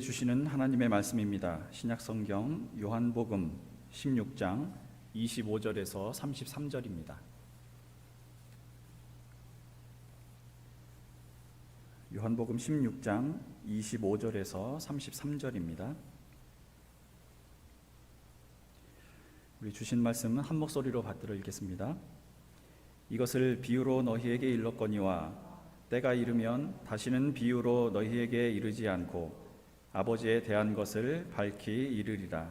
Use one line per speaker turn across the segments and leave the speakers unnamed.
주시는 하나님의 말씀입니다. 신약 성경 요한복음 16장 25절에서 33절입니다. 요한복음 16장 25절에서 33절입니다. 우리 주신 말씀은 한 목소리로 받들어 읽겠습니다. 이것을 비유로 너희에게 일렀거니와 때가 이르면 다시는 비유로 너희에게 이르지 않고 아버지에 대한 것을 밝히 이르리라.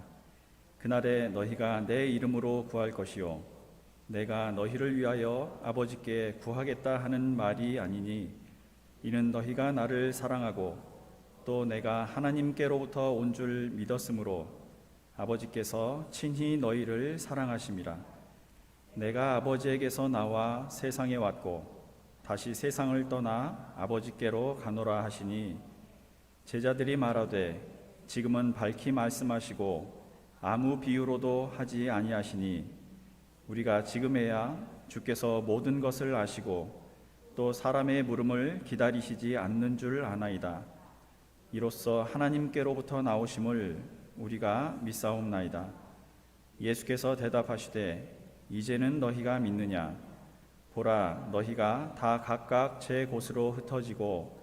그날에 너희가 내 이름으로 구할 것이요 내가 너희를 위하여 아버지께 구하겠다 하는 말이 아니니 이는 너희가 나를 사랑하고 또 내가 하나님께로부터 온 줄 믿었으므로 아버지께서 친히 너희를 사랑하심이라. 내가 아버지에게서 나와 세상에 왔고 다시 세상을 떠나 아버지께로 가노라 하시니 제자들이 말하되 지금은 밝히 말씀하시고 아무 비유로도 하지 아니하시니 우리가 지금에야 주께서 모든 것을 아시고 또 사람의 물음을 기다리시지 않는 줄 아나이다. 이로써 하나님께로부터 나오심을 우리가 믿사옵나이다. 예수께서 대답하시되 이제는 너희가 믿느냐 보라 너희가 다 각각 제 곳으로 흩어지고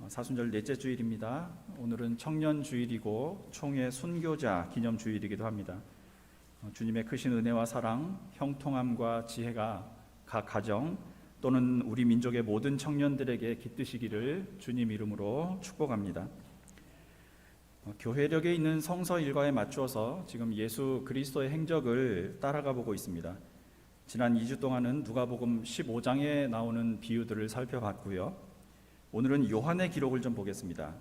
어, 사순절 넷째 주일입니다. 오늘은 청년 주일이고 총회 순교자 기념 주일이기도 합니다. 어, 주님의 크신 은혜와 사랑, 형통함과 지혜가 각 가정 또는 우리 민족의 모든 청년들에게 깃드시기를 주님 이름으로 축복합니다. 어, 교회력에 있는 성서 일과에 맞추어서 지금 예수 그리스도의 행적을 따라가 보고 있습니다. 지난 2주 동안은 누가복음 15장에 나오는 비유들을 살펴봤고요. 오늘은 요한의 기록을 좀 보겠습니다.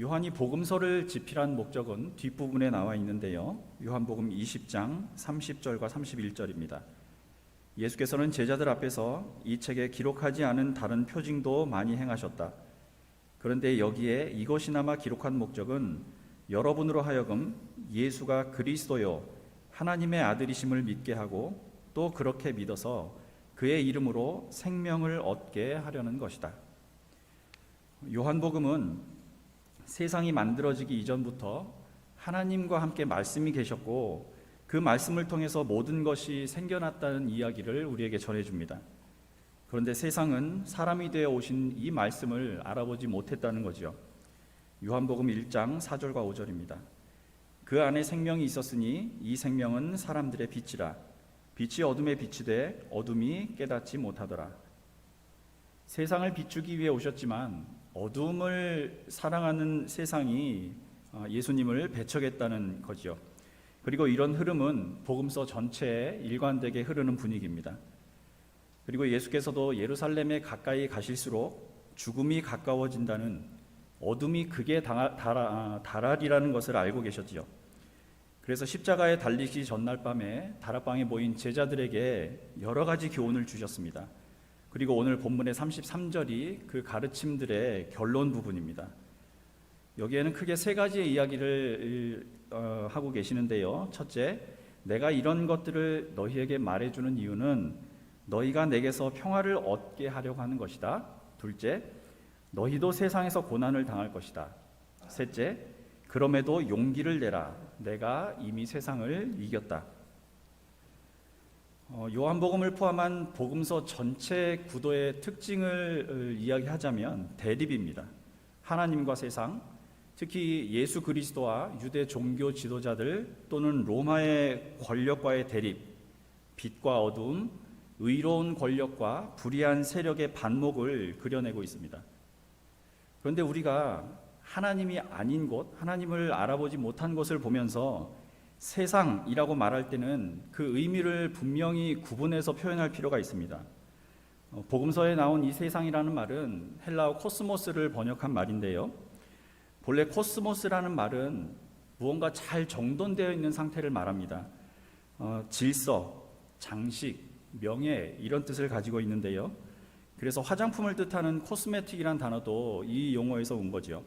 요한이 복음서를 집필한 목적은 뒷부분에 나와 있는데요. 요한복음 20장 30절과 31절입니다. 예수께서는 제자들 앞에서 이 책에 기록하지 않은 다른 표징도 많이 행하셨다. 그런데 여기에 이것이나마 기록한 목적은 여러분으로 하여금 예수가 그리스도요 하나님의 아들이심을 믿게 하고 또 그렇게 믿어서 그의 이름으로 생명을 얻게 하려는 것이다. 요한복음은 세상이 만들어지기 이전부터 하나님과 함께 말씀이 계셨고 그 말씀을 통해서 모든 것이 생겨났다는 이야기를 우리에게 전해줍니다. 그런데 세상은 사람이 되어 오신 이 말씀을 알아보지 못했다는 거죠. 요한복음 1장 4절과 5절입니다. 그 안에 생명이 있었으니 이 생명은 사람들의 빛이라. 빛이 어둠에 비치되 어둠이 깨닫지 못하더라. 세상을 비추기 위해 오셨지만 어둠을 사랑하는 세상이 어, 예수님을 배척했다는 거죠. 그리고 이런 흐름은 복음서 전체에 일관되게 흐르는 분위기입니다. 그리고 예수께서도 예루살렘에 가까이 가실수록 죽음이 가까워진다는 어둠이 극에 달하리라는 것을 알고 계셨지요. 그래서 십자가에 달리기 전날 밤에 다락방에 모인 제자들에게 여러 가지 교훈을 주셨습니다. 그리고 오늘 본문의 33절이 그 가르침들의 결론 부분입니다. 여기에는 크게 세 가지의 이야기를 어, 하고 계시는데요. 첫째, 내가 이런 것들을 너희에게 말해주는 이유는 너희가 내게서 평화를 얻게 하려고 하는 것이다. 둘째, 너희도 세상에서 고난을 당할 것이다. 셋째, 그럼에도 용기를 내라. 내가 이미 세상을 이겼다. 어, 요한복음을 포함한 복음서 전체 구도의 특징을 어, 이야기하자면 대립입니다. 하나님과 세상, 특히 예수 그리스도와 유대 종교 지도자들 또는 로마의 권력과의 대립, 빛과 어둠, 의로운 권력과 불의한 세력의 반목을 그려내고 있습니다. 그런데 우리가 하나님이 아닌 곳, 하나님을 알아보지 못한 것을 보면서 세상이라고 말할 때는 그 의미를 분명히 구분해서 표현할 필요가 있습니다. 어, 복음서에 나온 이 세상이라는 말은 헬라어 코스모스를 번역한 말인데요. 본래 코스모스라는 말은 무언가 잘 정돈되어 있는 상태를 말합니다. 어, 질서, 장식, 명예 이런 뜻을 가지고 있는데요. 그래서 화장품을 뜻하는 코스메틱이란 단어도 이 용어에서 온 거죠.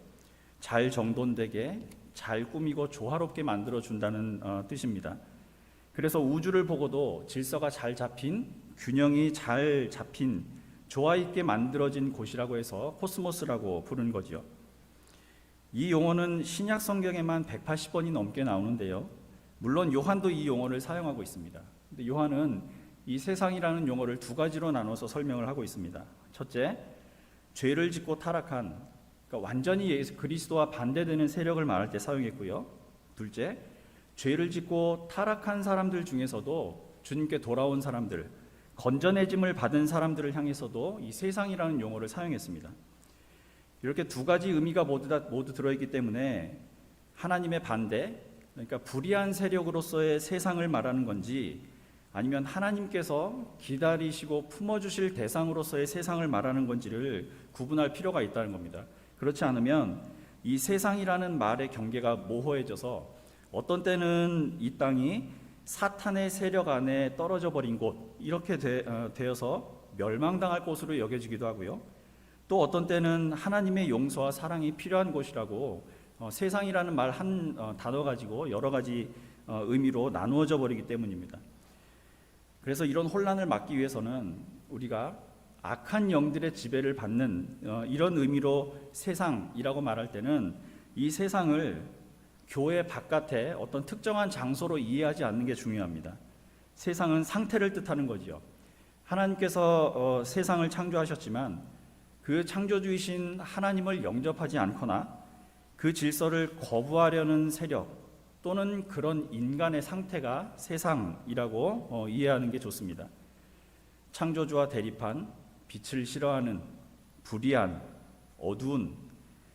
잘 정돈되게, 잘 꾸미고 조화롭게 만들어 준다는 어, 뜻입니다. 그래서 우주를 보고도 질서가 잘 잡힌, 균형이 잘 잡힌, 조화 있게 만들어진 곳이라고 해서 코스모스라고 부르는 거지요. 이 용어는 신약 성경에만 180번이 넘게 나오는데요. 물론 요한도 이 용어를 사용하고 있습니다. 근데 요한은 이 세상이라는 용어를 두 가지로 나눠서 설명을 하고 있습니다. 첫째, 죄를 짓고 타락한 그러니까 완전히 그리스도와 반대되는 세력을 말할 때 사용했고요. 둘째, 죄를 짓고 타락한 사람들 중에서도 주님께 돌아온 사람들, 건전해짐을 받은 사람들을 향해서도 이 세상이라는 용어를 사용했습니다. 이렇게 두 가지 의미가 모두 다 모두 들어있기 때문에 하나님의 반대, 그러니까 불의한 세력으로서의 세상을 말하는 건지 아니면 하나님께서 기다리시고 품어주실 대상으로서의 세상을 말하는 건지를 구분할 필요가 있다는 겁니다. 그렇지 않으면 이 세상이라는 말의 경계가 모호해져서 어떤 때는 이 땅이 사탄의 세력 안에 떨어져 버린 곳 이렇게 되, 어, 되어서 멸망당할 곳으로 여겨지기도 하고요. 또 어떤 때는 하나님의 용서와 사랑이 필요한 곳이라고 어, 세상이라는 말 한 어, 단어 가지고 여러 가지 어, 의미로 나누어져 버리기 때문입니다. 그래서 이런 혼란을 막기 위해서는 우리가 악한 영들의 지배를 받는 어, 이런 의미로 세상이라고 말할 때는 이 세상을 교회 바깥에 어떤 특정한 장소로 이해하지 않는 게 중요합니다. 세상은 상태를 뜻하는 거지요. 하나님께서 어, 세상을 창조하셨지만 그 창조주이신 하나님을 영접하지 않거나 그 질서를 거부하려는 세력 또는 그런 인간의 상태가 세상이라고 어, 이해하는 게 좋습니다. 창조주와 대립한 빛을 싫어하는 불의한 어두운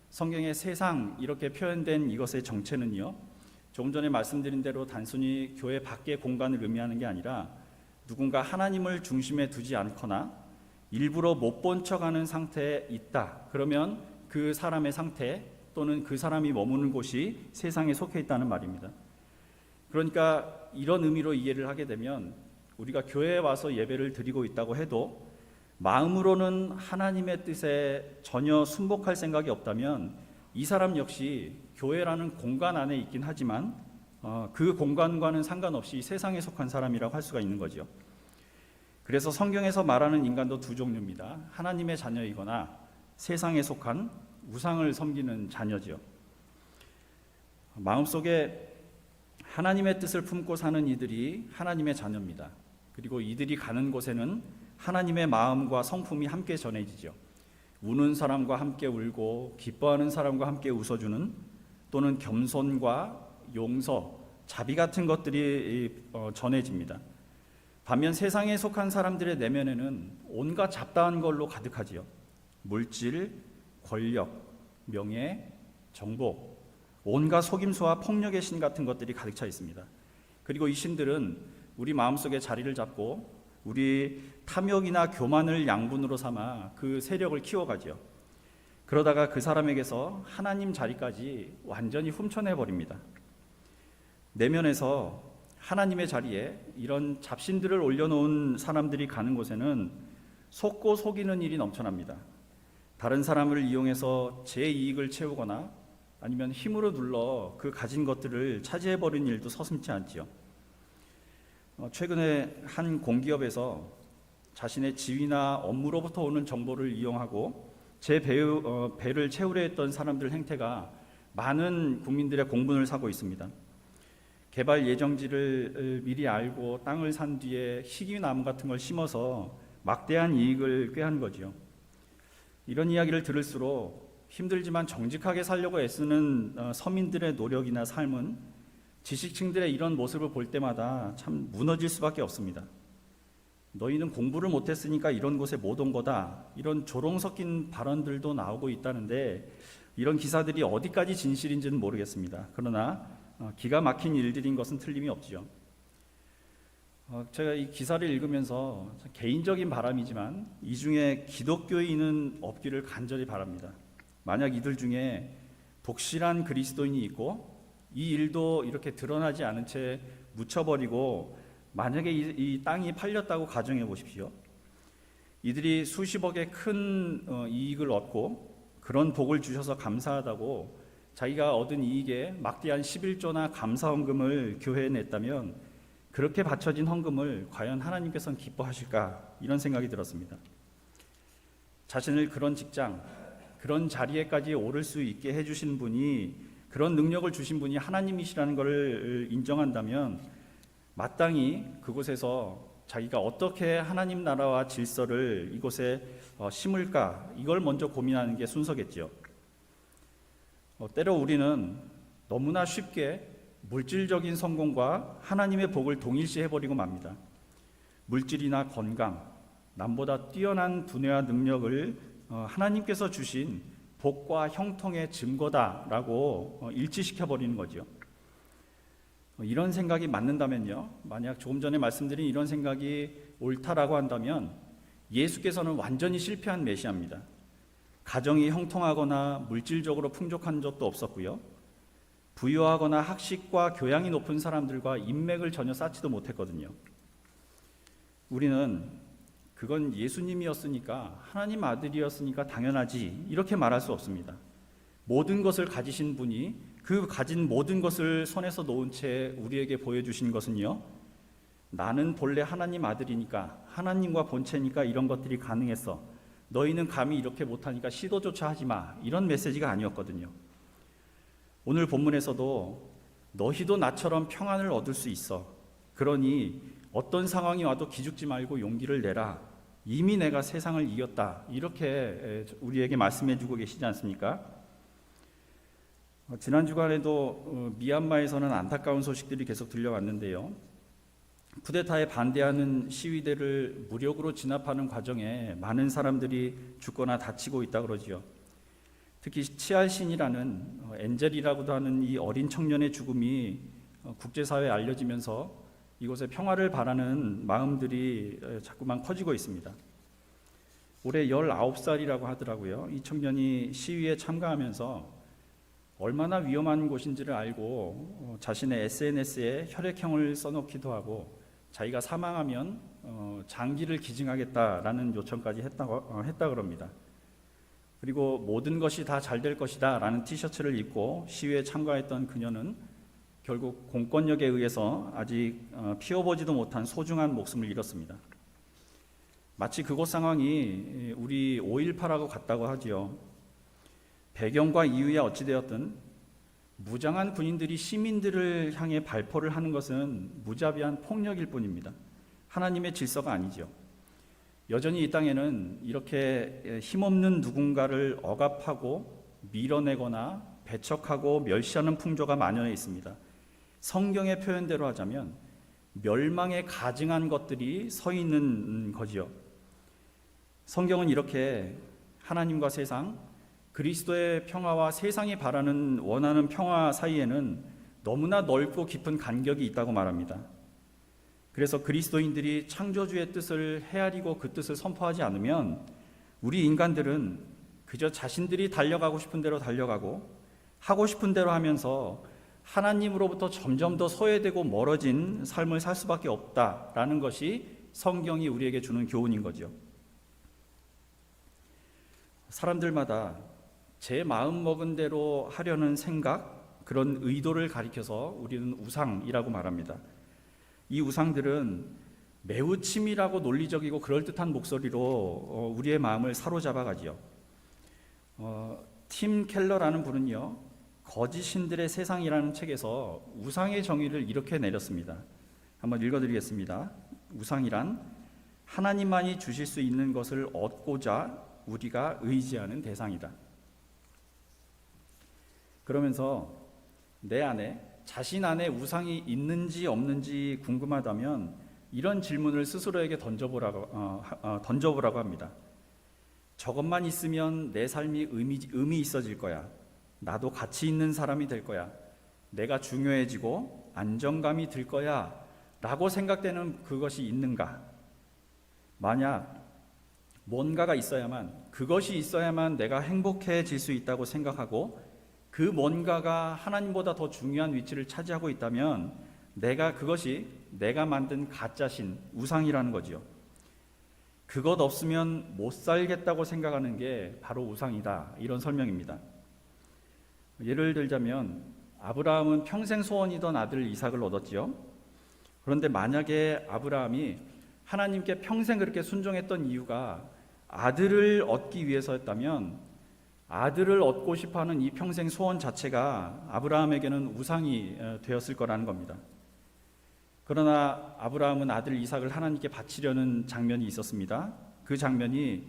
성경의 세상 이렇게 표현된 이것의 정체는요. 조금 전에 말씀드린 대로 단순히 교회 밖의 공간을 의미하는 게 아니라 누군가 하나님을 중심에 두지 않거나 일부러 못 본 척하는 상태에 있다. 그러면 그 사람의 상태 또는 그 사람이 머무는 곳이 세상에 속해 있다는 말입니다. 그러니까 이런 의미로 이해를 하게 되면 우리가 교회에 와서 예배를 드리고 있다고 해도 마음으로는 하나님의 뜻에 전혀 순복할 생각이 없다면 이 사람 역시 교회라는 공간 안에 있긴 하지만 어, 그 공간과는 상관없이 세상에 속한 사람이라고 할 수가 있는 거죠. 그래서 성경에서 말하는 인간도 두 종류입니다. 하나님의 자녀이거나 세상에 속한 우상을 섬기는 자녀지요. 마음속에 하나님의 뜻을 품고 사는 이들이 하나님의 자녀입니다. 그리고 이들이 가는 곳에는 하나님의 마음과 성품이 함께 전해지죠. 우는 사람과 함께 울고 기뻐하는 사람과 함께 웃어주는 또는 겸손과 용서, 자비 같은 것들이 어, 전해집니다. 반면 세상에 속한 사람들의 내면에는 온갖 잡다한 걸로 가득하지요. 물질, 권력, 명예, 정복, 온갖 속임수와 폭력의 신 같은 것들이 가득 차 있습니다. 그리고 이 신들은 우리 마음속에 자리를 잡고 우리 탐욕이나 교만을 양분으로 삼아 그 세력을 키워가지요. 그러다가 그 사람에게서 하나님 자리까지 완전히 훔쳐내 버립니다. 내면에서 하나님의 자리에 이런 잡신들을 올려놓은 사람들이 가는 곳에는 속고 속이는 일이 넘쳐납니다. 다른 사람을 이용해서 제 이익을 채우거나 아니면 힘으로 눌러 그 가진 것들을 차지해 버리는 일도 서슴지 않지요. 어, 최근에 한 공기업에서 자신의 지위나 업무로부터 오는 정보를 이용하고 제 배우, 어, 배를 채우려 했던 사람들 행태가 많은 국민들의 공분을 사고 있습니다. 개발 예정지를 미리 알고 땅을 산 뒤에 희귀나무 같은 걸 심어서 막대한 이익을 꾀한 거지요. 이런 이야기를 들을수록 힘들지만 정직하게 살려고 애쓰는 어, 서민들의 노력이나 삶은 지식층들의 이런 모습을 볼 때마다 참 무너질 수밖에 없습니다. 너희는 공부를 못했으니까 이런 곳에 못 온 거다. 이런 조롱 섞인 발언들도 나오고 있다는데 이런 기사들이 어디까지 진실인지는 모르겠습니다. 그러나 어, 기가 막힌 일들인 것은 틀림이 없죠. 어, 제가 이 기사를 읽으면서 개인적인 바람이지만 이 중에 기독교인은 없기를 간절히 바랍니다. 만약 이들 중에 독실한 그리스도인이 있고 이 일도 이렇게 드러나지 않은 채 묻혀버리고 만약에 이, 이 땅이 팔렸다고 가정해 보십시오. 이들이 수십억의 큰 어, 이익을 얻고 그런 복을 주셔서 감사하다고 자기가 얻은 이익에 막대한 11조나 감사 헌금을 교회에 냈다면 그렇게 바쳐진 헌금을 과연 하나님께서는 기뻐하실까 이런 생각이 들었습니다. 자신을 그런 직장, 그런 자리에까지 오를 수 있게 해주신 분이 그런 능력을 주신 분이 하나님이시라는 것을 인정한다면 마땅히 그곳에서 자기가 어떻게 하나님 나라와 질서를 이곳에 어, 심을까 이걸 먼저 고민하는 게 순서겠지요. 어, 때로 우리는 너무나 쉽게 물질적인 성공과 하나님의 복을 동일시해 버리고 맙니다. 물질이나 건강, 남보다 뛰어난 두뇌와 능력을 어, 하나님께서 주신 복과 형통의 증거다라고 어, 일치시켜 버리는 거죠. 어, 이런 생각이 맞는다면요. 만약 조금 전에 말씀드린 이런 생각이 옳다라고 한다면 예수께서는 완전히 실패한 메시아입니다. 가정이 형통하거나 물질적으로 풍족한 적도 없었고요. 부유하거나 학식과 교양이 높은 사람들과 인맥을 전혀 쌓지도 못했거든요. 우리는 그건 예수님이었으니까 하나님 아들이었으니까 당연하지 이렇게 말할 수 없습니다. 모든 것을 가지신 분이 그 가진 모든 것을 손에서 놓은 채 우리에게 보여주신 것은요. 나는 본래 하나님 아들이니까 하나님과 본체니까 이런 것들이 가능했어. 너희는 감히 이렇게 못하니까 시도조차 하지 마. 이런 메시지가 아니었거든요. 오늘 본문에서도 너희도 나처럼 평안을 얻을 수 있어. 그러니 어떤 상황이 와도 기죽지 말고 용기를 내라. 이미 내가 세상을 이겼다. 이렇게 우리에게 말씀해 주고 계시지 않습니까? 어, 지난 주간에도 어, 미얀마에서는 안타까운 소식들이 계속 들려왔는데요. 쿠데타에 반대하는 시위대를 무력으로 진압하는 과정에 많은 사람들이 죽거나 다치고 있다 그러지요. 특히 치알신이라는 어, 엔젤이라고도 하는 이 어린 청년의 죽음이 국제사회에 알려지면서 이곳에 평화를 바라는 마음들이 자꾸만 커지고 있습니다. 올해 19살이라고 하더라고요. 이 청년이 시위에 참가하면서 얼마나 위험한 곳인지를 알고 어, 자신의 SNS에 혈액형을 써놓기도 하고 자기가 사망하면 어, 장기를 기증하겠다라는 요청까지 했다고 어, 했다 그럽니다. 그리고 모든 것이 다 잘 될 것이다라는 티셔츠를 입고 시위에 참가했던 그녀는 결국 공권력에 의해서 아직 피워보지도 못한 소중한 목숨을 잃었습니다. 마치 그곳 상황이 우리 5.18하고 같다고 하지요. 배경과 이유야 어찌되었든 무장한 군인들이 시민들을 향해 발포를 하는 것은 무자비한 폭력일 뿐입니다. 하나님의 질서가 아니죠. 여전히 이 땅에는 이렇게 힘없는 누군가를 억압하고 밀어내거나 배척하고 멸시하는 풍조가 만연해 있습니다. 성경의 표현대로 하자면 멸망에 가증한 것들이 서 있는 거지요. 성경은 이렇게 하나님과 세상, 그리스도의 평화와 세상이 바라는 원하는 평화 사이에는 너무나 넓고 깊은 간격이 있다고 말합니다. 그래서 그리스도인들이 창조주의 뜻을 헤아리고 그 뜻을 선포하지 않으면 우리 인간들은 그저 자신들이 달려가고 싶은 대로 달려가고 하고 싶은 대로 하면서 하나님으로부터 점점 더 소외되고 멀어진 삶을 살 수밖에 없다라는 것이 성경이 우리에게 주는 교훈인 거죠. 사람들마다 제 마음 먹은 대로 하려는 생각, 그런 의도를 가리켜서 우리는 우상이라고 말합니다. 이 우상들은 매우 치밀하고 논리적이고 그럴듯한 목소리로 어, 우리의 마음을 사로잡아 가지요. 어, 팀 켈러라는 분은요, 거짓 신들의 세상이라는 책에서 우상의 정의를 이렇게 내렸습니다. 한번 읽어드리겠습니다. 우상이란 하나님만이 주실 수 있는 것을 얻고자 우리가 의지하는 대상이다. 그러면서 내 안에 자신 안에 우상이 있는지 없는지 궁금하다면 이런 질문을 스스로에게 던져보라고 어, 어, 던져보라고 합니다. 저것만 있으면 내 삶이 의미, 의미 있어질 거야. 나도 가치 있는 사람이 될 거야. 내가 중요해지고 안정감이 들 거야. 라고 생각되는 그것이 있는가? 만약 뭔가가 있어야만, 그것이 있어야만 내가 행복해질 수 있다고 생각하고 그 뭔가가 하나님보다 더 중요한 위치를 차지하고 있다면 내가 그것이 내가 만든 가짜신 우상이라는 거지요. 그것 없으면 못 살겠다고 생각하는 게 바로 우상이다. 이런 설명입니다. 예를 들자면 아브라함은 평생 소원이던 아들 이삭을 얻었지요. 그런데 만약에 아브라함이 하나님께 평생 그렇게 순종했던 이유가 아들을 얻기 위해서였다면 아들을 얻고 싶어 하는 이 평생 소원 자체가 아브라함에게는 우상이 어, 되었을 거라는 겁니다. 그러나 아브라함은 아들 이삭을 하나님께 바치려는 장면이 있었습니다. 그 장면이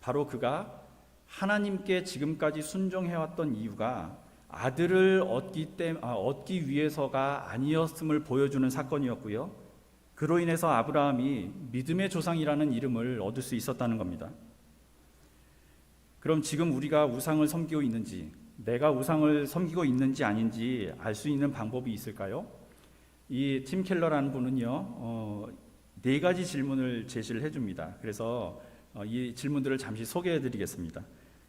바로 그가 하나님께 지금까지 순종해왔던 이유가 아들을 얻기 때 아, 얻기 위해서가 아니었음을 보여주는 사건이었고요. 그로 인해서 아브라함이 믿음의 조상이라는 이름을 얻을 수 있었다는 겁니다. 그럼 지금 우리가 우상을 섬기고 있는지, 내가 우상을 섬기고 있는지 아닌지 알 수 있는 방법이 있을까요? 이 팀 켈러라는 분은요, 어, 네 가지 질문을 제시를 해줍니다. 그래서 어, 이 질문들을 잠시 소개해드리겠습니다.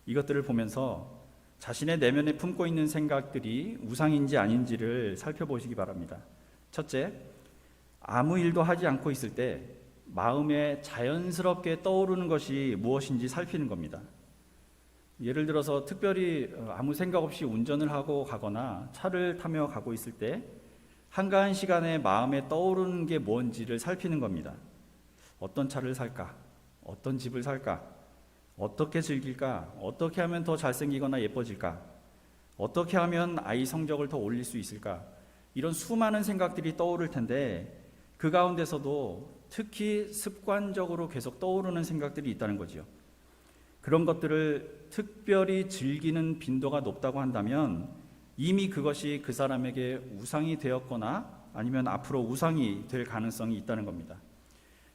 이것들을 보면서 자신의 내면에 품고 있는 생각들이 우상인지 아닌지를 살펴보시기 바랍니다. 첫째, 아무 일도 하지 않고 있을 때 마음에 자연스럽게 떠오르는 것이 무엇인지 살피는 겁니다. 예를 들어서 특별히 어, 아무 생각 없이 운전을 하고 가거나 차를 타며 가고 있을 때 한가한 시간에 마음에 떠오르는 게 뭔지를 살피는 겁니다. 어떤 차를 살까? 어떤 집을 살까? 어떻게 즐길까? 어떻게 하면 더 잘생기거나 예뻐질까? 어떻게 하면 아이 성적을 더 올릴 수 있을까? 이런 수많은 생각들이 떠오를 텐데 그 가운데서도 특히 습관적으로 계속 떠오르는 생각들이 있다는 거지요. 그런 것들을 특별히 즐기는 빈도가 높다고 한다면 이미 그것이 그 사람에게 우상이 되었거나 아니면 앞으로 우상이 될 가능성이 있다는 겁니다.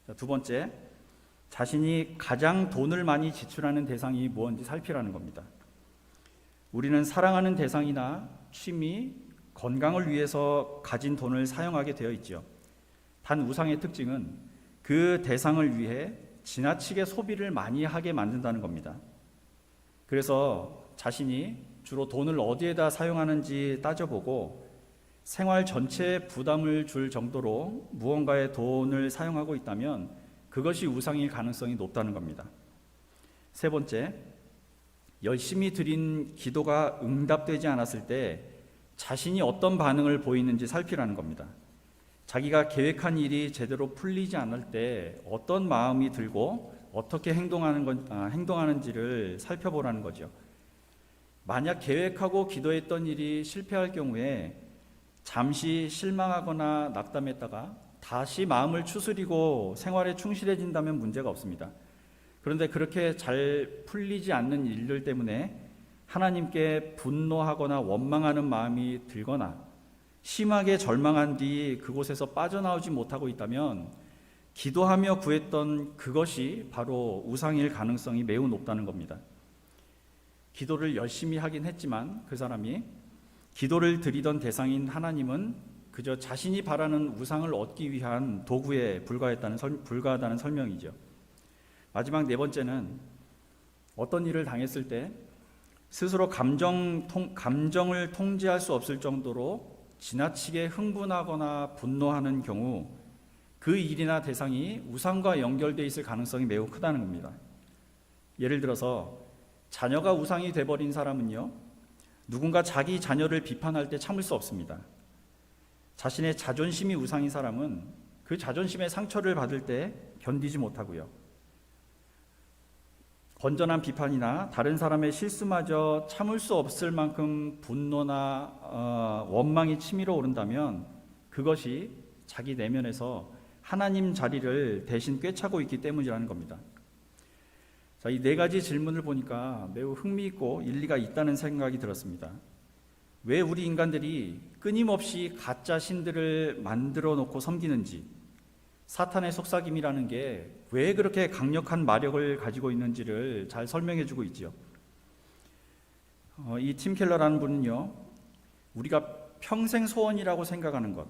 자, 두 번째, 자신이 가장 돈을 많이 지출하는 대상이 무엇인지 살피라는 겁니다. 우리는 사랑하는 대상이나 취미, 건강을 위해서 가진 돈을 사용하게 되어 있죠. 단 우상의 특징은 그 대상을 위해 지나치게 소비를 많이 하게 만든다는 겁니다. 그래서 자신이 주로 돈을 어디에다 사용하는지 따져보고 생활 전체에 부담을 줄 정도로 무언가에 돈을 사용하고 있다면 그것이 우상일 가능성이 높다는 겁니다. 세 번째, 열심히 드린 기도가 응답되지 않았을 때 자신이 어떤 반응을 보이는지 살피라는 겁니다. 자기가 계획한 일이 제대로 풀리지 않을 때 어떤 마음이 들고 어떻게 행동하는 건, 아, 행동하는지를 살펴보라는 거죠. 만약 계획하고 기도했던 일이 실패할 경우에 잠시 실망하거나 낙담했다가 다시 마음을 추스리고 생활에 충실해진다면 문제가 없습니다. 그런데 그렇게 잘 풀리지 않는 일들 때문에 하나님께 분노하거나 원망하는 마음이 들거나 심하게 절망한 뒤 그곳에서 빠져나오지 못하고 있다면 기도하며 구했던 그것이 바로 우상일 가능성이 매우 높다는 겁니다. 기도를 열심히 하긴 했지만 그 사람이 기도를 드리던 대상인 하나님은 그저 자신이 바라는 우상을 얻기 위한 도구에 불과했다는 설, 불과하다는 설명이죠. 마지막 네 번째는 어떤 일을 당했을 때 스스로 감정 통, 감정을 통제할 수 없을 정도로 지나치게 흥분하거나 분노하는 경우 그 일이나 대상이 우상과 연결돼 있을 가능성이 매우 크다는 겁니다. 예를 들어서 자녀가 우상이 돼버린 사람은요, 누군가 자기 자녀를 비판할 때 참을 수 없습니다. 자신의 자존심이 우상인 사람은 그 자존심의 상처를 받을 때 견디지 못하고요. 건전한 비판이나 다른 사람의 실수마저 참을 수 없을 만큼 분노나 어, 원망이 치밀어 오른다면 그것이 자기 내면에서 하나님 자리를 대신 꿰차고 있기 때문이라는 겁니다. 자, 이 네 가지 질문을 보니까 매우 흥미있고 일리가 있다는 생각이 들었습니다. 왜 우리 인간들이 끊임없이 가짜 신들을 만들어 놓고 섬기는지, 사탄의 속삭임이라는 게 왜 그렇게 강력한 마력을 가지고 있는지를 잘 설명해 주고 있죠. 어, 이팀 켈러라는 분은요, 우리가 평생 소원이라고 생각하는 것,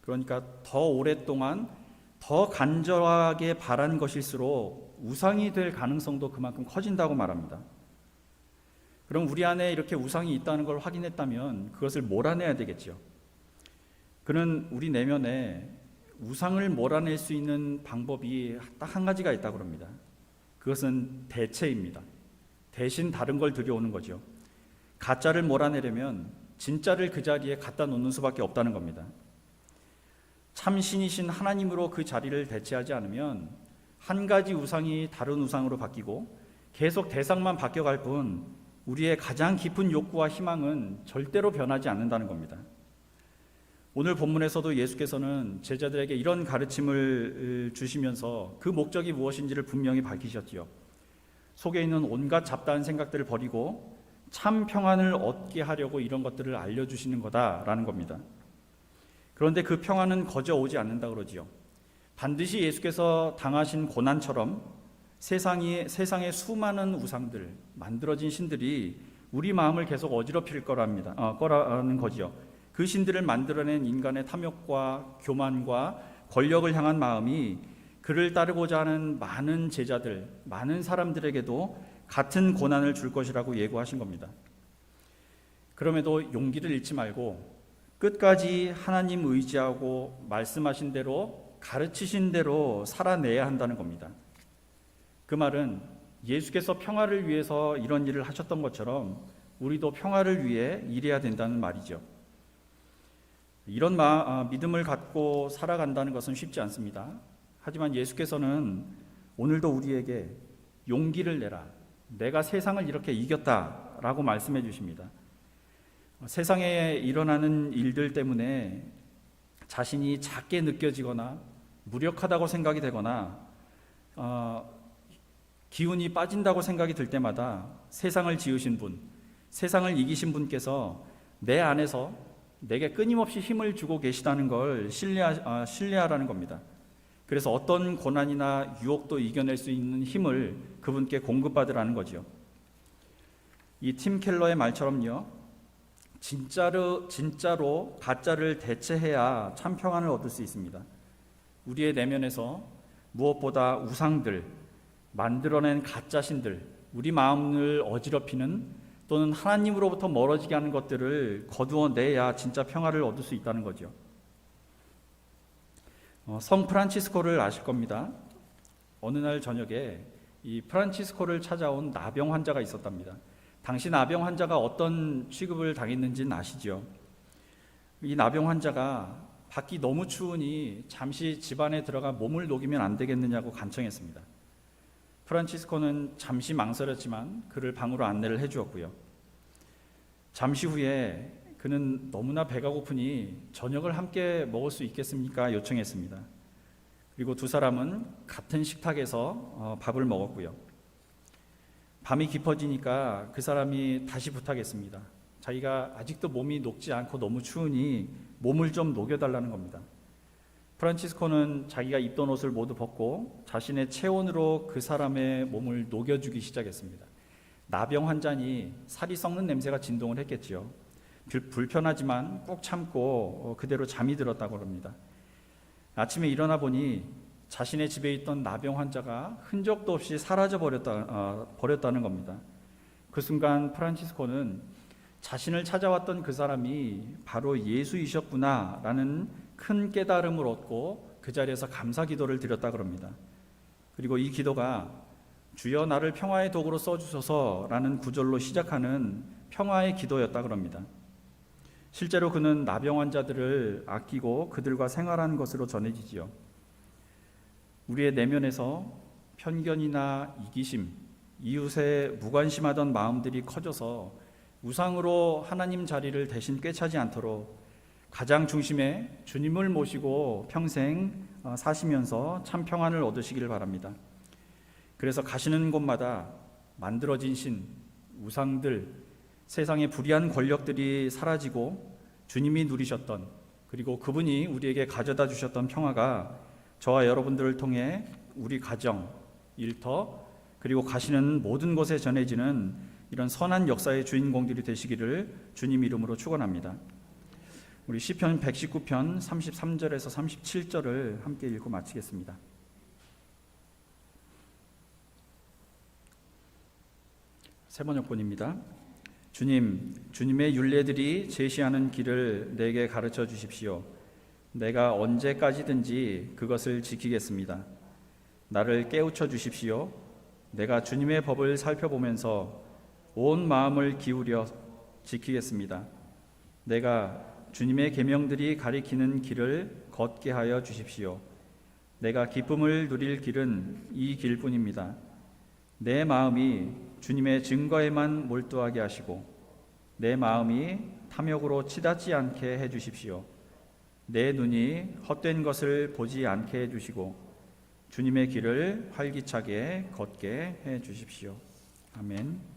그러니까 더 오랫동안 더 간절하게 바란 것일수록 우상이 될 가능성도 그만큼 커진다고 말합니다. 그럼 우리 안에 이렇게 우상이 있다는 걸 확인했다면 그것을 몰아내야 되겠죠. 그는 우리 내면에 우상을 몰아낼 수 있는 방법이 딱 한 가지가 있다고 합니다. 그것은 대체입니다. 대신 다른 걸 들여오는 거죠. 가짜를 몰아내려면 진짜를 그 자리에 갖다 놓는 수밖에 없다는 겁니다. 참 신이신 하나님으로 그 자리를 대체하지 않으면 한 가지 우상이 다른 우상으로 바뀌고 계속 대상만 바뀌어갈 뿐 우리의 가장 깊은 욕구와 희망은 절대로 변하지 않는다는 겁니다. 오늘 본문에서도 예수께서는 제자들에게 이런 가르침을 주시면서 그 목적이 무엇인지를 분명히 밝히셨지요. 속에 있는 온갖 잡다한 생각들을 버리고 참 평안을 얻게 하려고 이런 것들을 알려주시는 거다라는 겁니다. 그런데 그 평안은 거저 오지 않는다 그러지요. 반드시 예수께서 당하신 고난처럼 세상이 세상의 수많은 우상들 만들어진 신들이 우리 마음을 계속 어지럽힐 거랍니다. 어, 거라는 거지요. 그 신들을 만들어낸 인간의 탐욕과 교만과 권력을 향한 마음이 그를 따르고자 하는 많은 제자들, 많은 사람들에게도 같은 고난을 줄 것이라고 예고하신 겁니다. 그럼에도 용기를 잃지 말고 끝까지 하나님 의지하고 말씀하신 대로 가르치신 대로 살아내야 한다는 겁니다. 그 말은 예수께서 평화를 위해서 이런 일을 하셨던 것처럼 우리도 평화를 위해 일해야 된다는 말이죠. 이런 마, 아, 믿음을 갖고 살아간다는 것은 쉽지 않습니다. 하지만 예수께서는 오늘도 우리에게 용기를 내라. 내가 세상을 이렇게 이겼다 라고 말씀해 주십니다. 세상에 일어나는 일들 때문에 자신이 작게 느껴지거나 무력하다고 생각이 되거나 어, 기운이 빠진다고 생각이 들 때마다 세상을 지으신 분, 세상을 이기신 분께서 내 안에서 내게 끊임없이 힘을 주고 계시다는 걸 신뢰하, 아, 신뢰하라는 겁니다. 그래서 어떤 고난이나 유혹도 이겨낼 수 있는 힘을 그분께 공급받으라는 거죠. 이팀 켈러의 말처럼요. 진짜로 진짜로 가짜를 대체해야 참 평안을 얻을 수 있습니다. 우리의 내면에서 무엇보다 우상들, 만들어낸 가짜 신들, 우리 마음을 어지럽히는 또는 하나님으로부터 멀어지게 하는 것들을 거두어내야 진짜 평화를 얻을 수 있다는 거죠. 어, 성 프란치스코를 아실 겁니다. 어느 날 저녁에 이 프란치스코를 찾아온 나병 환자가 있었답니다. 당시 나병 환자가 어떤 취급을 당했는지는 아시죠? 이 나병 환자가 밖이 너무 추우니 잠시 집 안에 들어가 몸을 녹이면 안 되겠느냐고 간청했습니다. 프란치스코는 잠시 망설였지만 그를 방으로 안내를 해주었고요. 잠시 후에 그는 너무나 배가 고프니 저녁을 함께 먹을 수 있겠습니까? 요청했습니다. 그리고 두 사람은 같은 식탁에서 어, 밥을 먹었고요. 밤이 깊어지니까 그 사람이 다시 부탁했습니다. 자기가 아직도 몸이 녹지 않고 너무 추우니 몸을 좀 녹여달라는 겁니다. 프란치스코는 자기가 입던 옷을 모두 벗고 자신의 체온으로 그 사람의 몸을 녹여주기 시작했습니다. 나병 환자니 살이 썩는 냄새가 진동을 했겠지요. 불편하지만 꾹 참고 어, 그대로 잠이 들었다고 합니다. 아침에 일어나 보니 자신의 집에 있던 나병 환자가 흔적도 없이 사라져 버렸다, 어, 버렸다는 겁니다. 그 순간 프란치스코는 자신을 찾아왔던 그 사람이 바로 예수이셨구나라는 큰 깨달음을 얻고 그 자리에서 감사 기도를 드렸다 그럽니다. 그리고 이 기도가 주여 나를 평화의 도구로 써주소서라는 구절로 시작하는 평화의 기도였다 그럽니다. 실제로 그는 나병 환자들을 아끼고 그들과 생활한 것으로 전해지지요. 우리의 내면에서 편견이나 이기심, 이웃에 무관심하던 마음들이 커져서 우상으로 하나님 자리를 대신 꿰차지 않도록 가장 중심에 주님을 모시고 평생 어, 사시면서 참 평안을 얻으시기를 바랍니다. 그래서 가시는 곳마다 만들어진 신, 우상들, 세상의 불의한 권력들이 사라지고 주님이 누리셨던 그리고 그분이 우리에게 가져다 주셨던 평화가 저와 여러분들을 통해 우리 가정, 일터 그리고 가시는 모든 곳에 전해지는 이런 선한 역사의 주인공들이 되시기를 주님 이름으로 축원합니다. 우리 시편 119편 33절에서 37절을 함께 읽고 마치겠습니다. 세 번 역본입니다. 주님, 주님의 윤례들이 제시하는 길을 내게 가르쳐 주십시오. 내가 언제까지든지 그것을 지키겠습니다. 나를 깨우쳐 주십시오. 내가 주님의 법을 살펴보면서 온 마음을 기울여 지키겠습니다. 내가 주님의 계명들이 가리키는 길을 걷게 하여 주십시오. 내가 기쁨을 누릴 길은 이 길뿐입니다. 내 마음이 주님의 증거에만 몰두하게 하시고 내 마음이 탐욕으로 치닫지 않게 해 주십시오. 내 눈이 헛된 것을 보지 않게 해 주시고 주님의 길을 활기차게 걷게 해 주십시오. 아멘.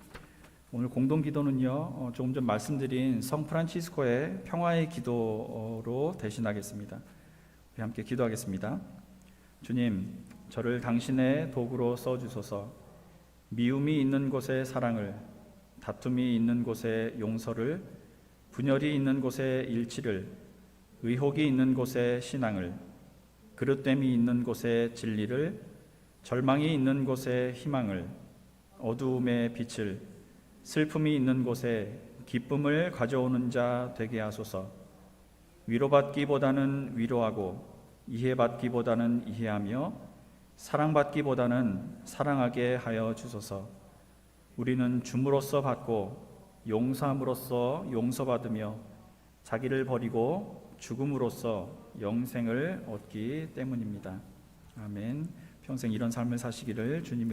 오늘 공동 기도는요. 어, 조금 전 말씀드린 성 프란치스코의 평화의 기도로 대신하겠습니다. 함께 기도하겠습니다. 주님, 저를 당신의 도구로 써 주소서. 미움이 있는 곳에 사랑을, 다툼이 있는 곳에 용서를, 분열이 있는 곳에 일치를, 의혹이 있는 곳에 신앙을, 그릇됨이 있는 곳에 진리를, 절망이 있는 곳에 희망을, 어두움의 빛을, 슬픔이 있는 곳에 기쁨을 가져오는 자 되게 하소서. 위로받기보다는 위로하고 이해받기보다는 이해하며 사랑받기보다는 사랑하게 하여 주소서. 우리는 줌으로써 받고 용서함으로써 용서받으며 자기를 버리고 죽음으로써 영생을 얻기 때문입니다. 아멘. 평생 이런 삶을 사시기를 주님